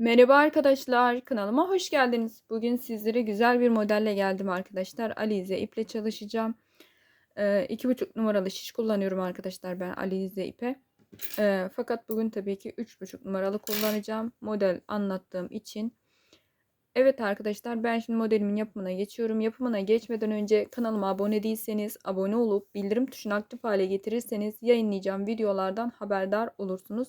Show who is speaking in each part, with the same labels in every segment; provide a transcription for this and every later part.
Speaker 1: Merhaba arkadaşlar, kanalıma hoş geldiniz. Bugün sizlere güzel bir modelle geldim arkadaşlar. Alize iple çalışacağım. Ee, iki buçuk numaralı şiş kullanıyorum arkadaşlar ben Alize ipe. Ee, fakat bugün tabii ki üç buçuk numaralı kullanacağım. Model anlattığım için. Evet arkadaşlar ben şimdi modelimin yapımına geçiyorum. Yapımına geçmeden önce kanalıma abone değilseniz abone olup bildirim tuşunu aktif hale getirirseniz yayınlayacağım videolardan haberdar olursunuz.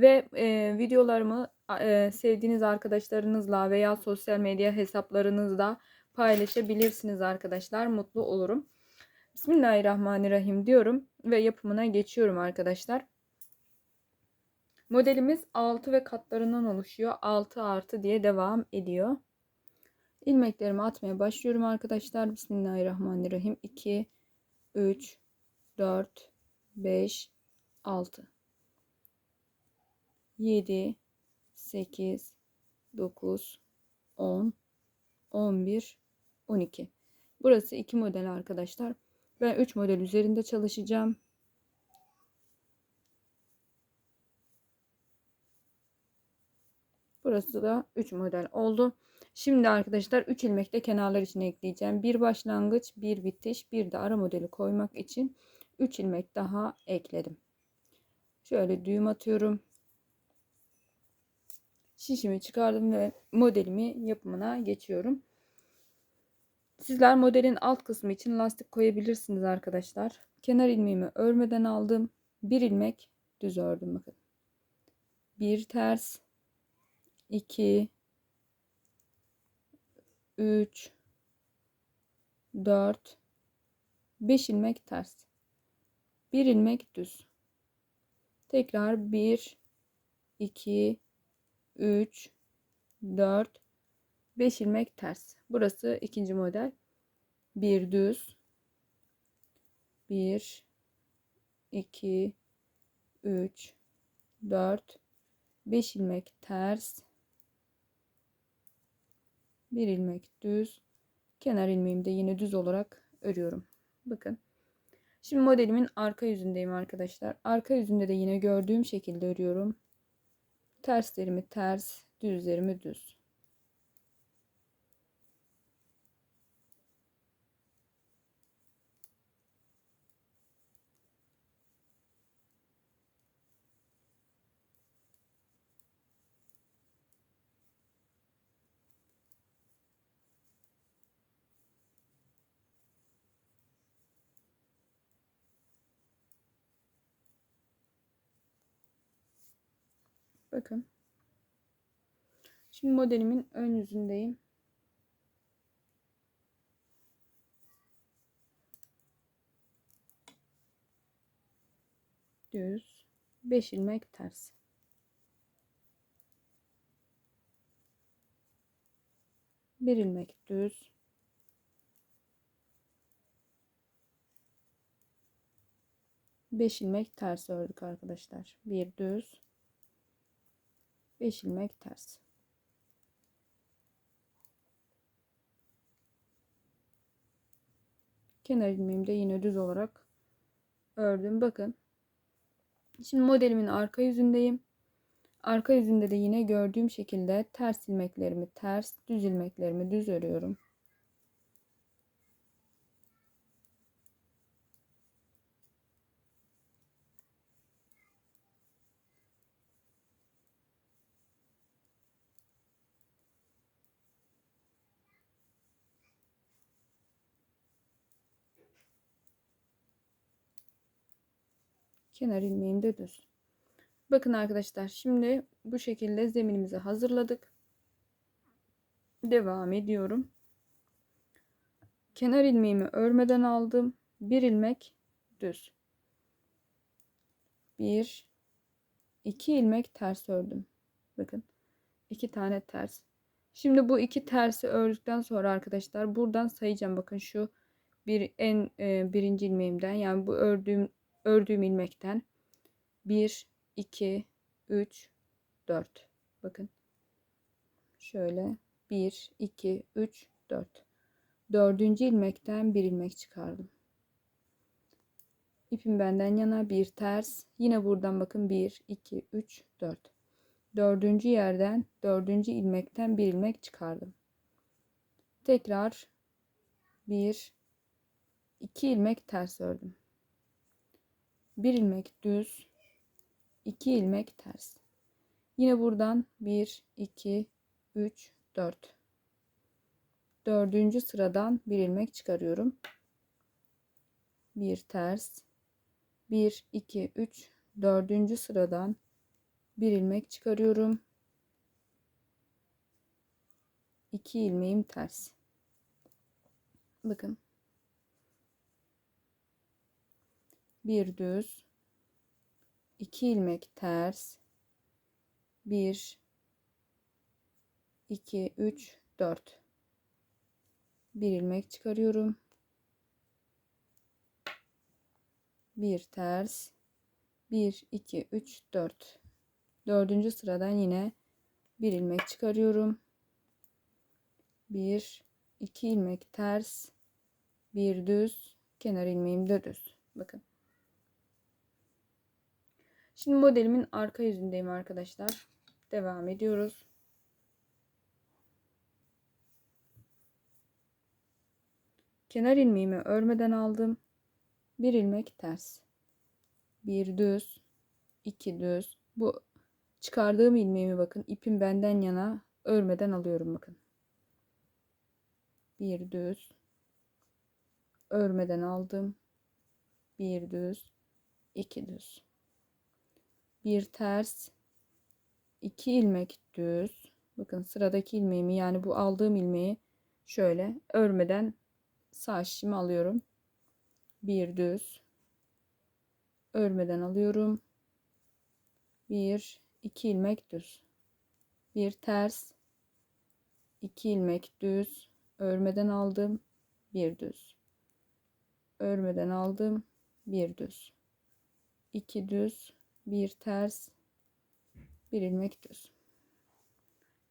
Speaker 1: Ve e, videolarımı e, sevdiğiniz arkadaşlarınızla veya sosyal medya hesaplarınızda paylaşabilirsiniz arkadaşlar. Mutlu olurum. Bismillahirrahmanirrahim diyorum ve yapımına geçiyorum arkadaşlar. Modelimiz 6 ve katlarından oluşuyor. 6 artı diye devam ediyor. İlmeklerimi atmaya başlıyorum arkadaşlar. Bismillahirrahmanirrahim. 2, 3, 4, 5, 6. 7, 8, 9, 10, 11, 12. Burası iki model arkadaşlar. Ben 3 model üzerinde çalışacağım. Burası da 3 model oldu. Şimdi arkadaşlar 3 ilmek de kenarlar için ekleyeceğim. Bir başlangıç, bir bitiş, bir de ara modeli koymak için 3 ilmek daha ekledim. Şöyle düğüm atıyorum. Şişimi çıkardım ve modelimi yapımına geçiyorum. Sizler modelin alt kısmı için lastik koyabilirsiniz arkadaşlar. Kenar ilmeğimi örmeden aldım. Bir ilmek düz ördüm bakın. Bir ters 2 3 4 5 ilmek ters. 1 ilmek düz. Tekrar 1 2 3 4 5 ilmek ters. Burası ikinci model. Bir düz. 1 2 3 4 5 ilmek ters bir ilmek düz kenar ilmeğimi de yine düz olarak örüyorum bakın şimdi modelimin arka yüzündeyim arkadaşlar arka yüzünde de yine gördüğüm şekilde örüyorum terslerimi ters düzlerimi düz Bakın. Şimdi modelimin ön yüzündeyim. Düz. 5 ilmek ters. Bir ilmek düz. Beş ilmek ters ördük arkadaşlar. Bir düz. 5 ilmek ters. Kenar ilmeğimi de yine düz olarak ördüm. Bakın. Şimdi modelimin arka yüzündeyim. Arka yüzünde de yine gördüğüm şekilde ters ilmeklerimi ters, düz ilmeklerimi düz örüyorum. Kenar ilmeğim de düz. Bakın arkadaşlar şimdi bu şekilde zeminimizi hazırladık. Devam ediyorum. Kenar ilmeğimi örmeden aldım. Bir ilmek düz. Bir, iki ilmek ters ördüm. Bakın iki tane ters. Şimdi bu iki tersi ördükten sonra arkadaşlar buradan sayacağım. Bakın şu bir en e, birinci ilmeğimden yani bu ördüğüm ördüğüm ilmekten. 1 2 3 4 bakın. Şöyle. 1 2 3 4 dördüncü ilmekten bir ilmek çıkardım. İpim benden yana. Bir ters. Yine buradan bakın. 1 2 3 4 dördüncü yerden dördüncü ilmekten bir ilmek çıkardım. Tekrar bir iki ilmek ters ördüm. Bir ilmek düz, iki ilmek ters. Yine buradan 1, 2, 3, 4. Dördüncü sıradan bir ilmek çıkarıyorum. Bir ters. 1, 2, 3. Dördüncü sıradan bir ilmek çıkarıyorum. 2 ilmeğim ters. Bakın. Bir düz. 2 ilmek ters. 1 2 3 4 bir ilmek çıkarıyorum. Bir ters. 1 2 3 4 dördüncü sıradan yine bir ilmek çıkarıyorum. Bir, iki ilmek ters, bir düz, kenar ilmeğim de düz. Bakın. Şimdi modelimin arka yüzündeyim arkadaşlar. Devam ediyoruz. Kenar ilmeğimi örmeden aldım. Bir ilmek ters. Bir düz, iki düz. Bu çıkardığım ilmeğimi bakın ipim benden yana örmeden alıyorum bakın. Bir düz. Örmeden aldım. Bir düz, iki düz. Bir ters, iki ilmek düz. Bakın sıradaki ilmeğimi yani bu aldığım ilmeği şöyle örmeden sağ şişimi alıyorum. Bir düz. Örmeden alıyorum. Bir, iki ilmek düz. Bir ters. iki ilmek düz. Örmeden aldım. Bir düz. Örmeden aldım. Bir düz. iki düz. Bir ters bir ilmek düz.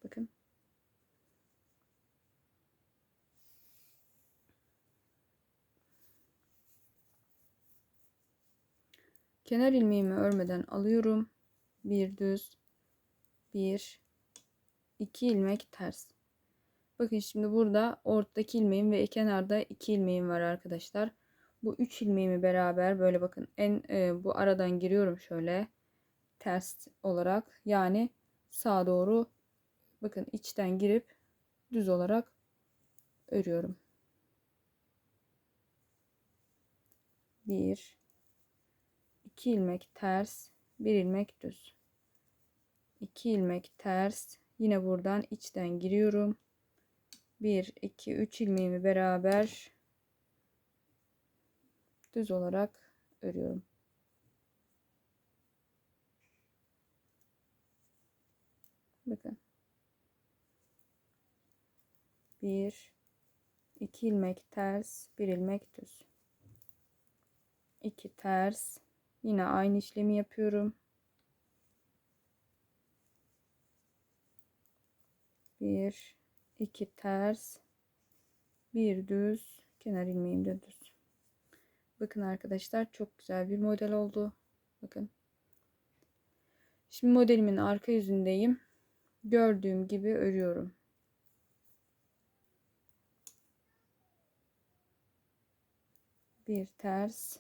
Speaker 1: Bakın. Kenar ilmeğimi örmeden alıyorum. Bir düz, bir, iki ilmek ters. Bakın şimdi burada ortadaki ilmeğim ve kenarda iki ilmeğim var arkadaşlar. Bu üç ilmeğimi beraber böyle bakın en e, bu aradan giriyorum şöyle ters olarak yani sağa doğru bakın içten girip düz olarak örüyorum. Bir, iki ilmek ters, bir ilmek düz. 2 ilmek ters, yine buradan içten giriyorum. 1, 2, 3 ilmeğimi beraber düz olarak örüyorum. Bakın. Bir, iki ilmek ters, bir ilmek düz. İki ters. Yine aynı işlemi yapıyorum. Bir, iki ters, bir düz, kenar ilmeğim de düz. Bakın arkadaşlar çok güzel bir model oldu. Bakın. Şimdi modelimin arka yüzündeyim gördüğüm gibi örüyorum. Bir ters,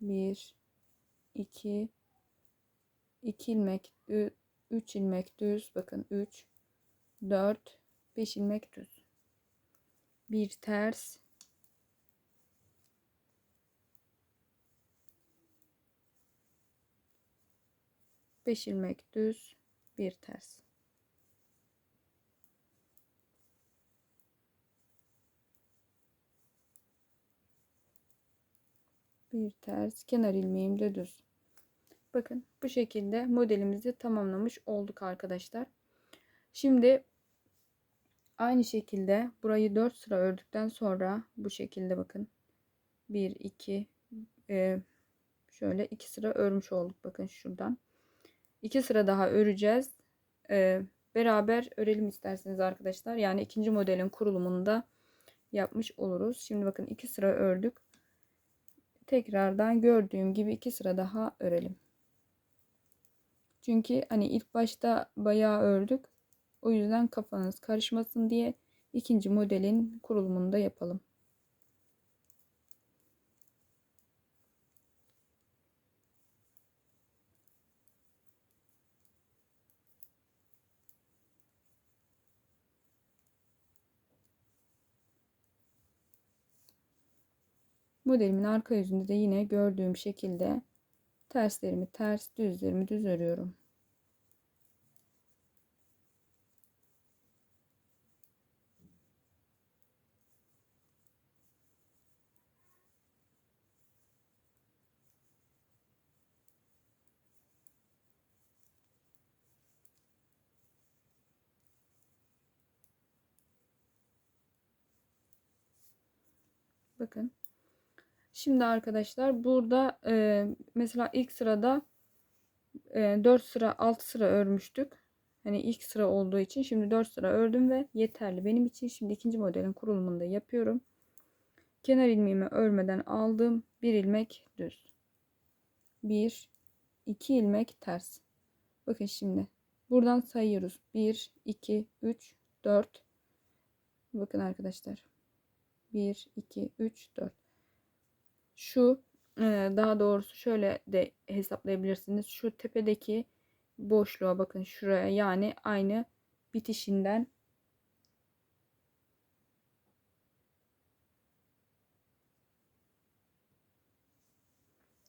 Speaker 1: bir, iki, iki ilmek, üç ilmek düz, bakın üç, dört, beş ilmek düz. Bir ters, beş ilmek düz, bir ters. Bir ters, kenar ilmeğim de düz. Bakın bu şekilde modelimizi tamamlamış olduk arkadaşlar. Şimdi aynı şekilde burayı 4 sıra ördükten sonra bu şekilde bakın. 1 2 e, şöyle 2 sıra örmüş olduk bakın şuradan. 2 sıra daha öreceğiz. Ee, beraber örelim isterseniz arkadaşlar. Yani ikinci modelin kurulumunu da yapmış oluruz. Şimdi bakın 2 sıra ördük. Tekrardan gördüğüm gibi 2 sıra daha örelim. Çünkü hani ilk başta bayağı ördük. O yüzden kafanız karışmasın diye ikinci modelin kurulumunu da yapalım. Modelimin arka yüzünde de yine gördüğüm şekilde terslerimi ters, düzlerimi düz örüyorum. Bakın. Şimdi arkadaşlar burada e, mesela ilk sırada e, 4 sıra 6 sıra örmüştük. Hani ilk sıra olduğu için şimdi 4 sıra ördüm ve yeterli benim için. Şimdi ikinci modelin kurulumunu da yapıyorum. Kenar ilmeğimi örmeden aldım. Bir ilmek düz. 1 2 ilmek ters. Bakın şimdi buradan sayıyoruz. 1 2 3 4 Bakın arkadaşlar. 1 2 3 4 Şu daha doğrusu şöyle de hesaplayabilirsiniz. Şu tepedeki boşluğa bakın şuraya yani aynı bitişinden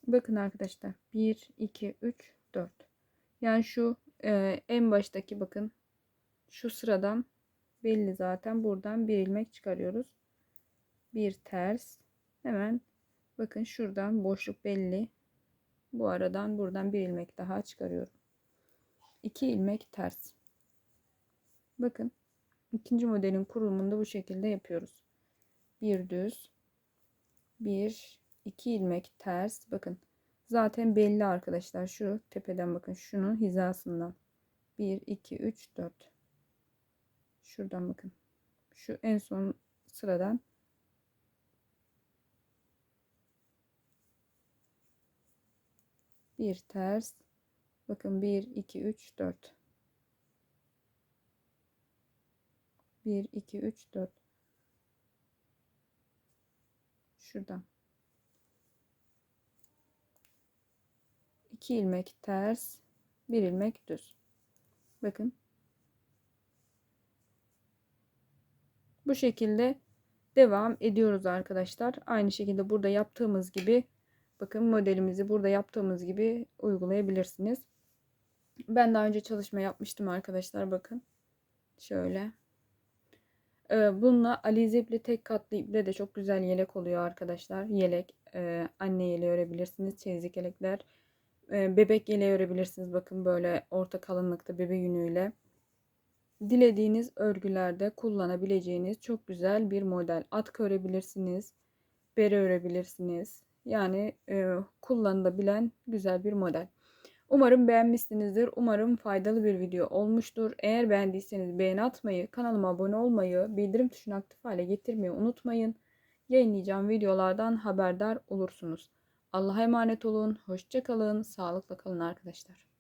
Speaker 1: Bakın arkadaşlar 1 2 3 4 yani şu e, en baştaki bakın şu sıradan belli zaten. Buradan bir ilmek çıkarıyoruz. Bir ters hemen bakın şuradan boşluk belli. Bu aradan buradan bir ilmek daha çıkarıyorum. 2 ilmek ters. Bakın ikinci modelin kurulumunda bu şekilde yapıyoruz. Bir düz bir iki ilmek ters. Bakın zaten belli arkadaşlar şu tepeden bakın şunun hizasından. 1 2 3 4 şuradan bakın. Şu en son sıradan bir ters. Bakın 1 2 3 4 1 2 3 4 şuradan. 2 ilmek ters 1 ilmek düz. Bakın. Bu şekilde devam ediyoruz arkadaşlar. Aynı şekilde burada yaptığımız gibi bakın modelimizi burada yaptığımız gibi uygulayabilirsiniz ben daha önce çalışma yapmıştım arkadaşlar bakın şöyle ee, bununla alize iple tek katlı iple de çok güzel yelek oluyor arkadaşlar yelek e, anne yeleği örebilirsiniz çeyizlik yelekler e, bebek yeleği örebilirsiniz. Bakın böyle orta kalınlıkta bebek yünüyle. Dilediğiniz örgülerde kullanabileceğiniz çok güzel bir model. Atkı örebilirsiniz. Bere örebilirsiniz. Yani e, kullanılabilen güzel bir model. Umarım beğenmişsinizdir. Umarım faydalı bir video olmuştur. Eğer beğendiyseniz beğeni atmayı, kanalıma abone olmayı, bildirim tuşunu aktif hale getirmeyi unutmayın. Yayınlayacağım videolardan haberdar olursunuz. Allah'a emanet olun. Hoşça kalın. Sağlıkla kalın arkadaşlar.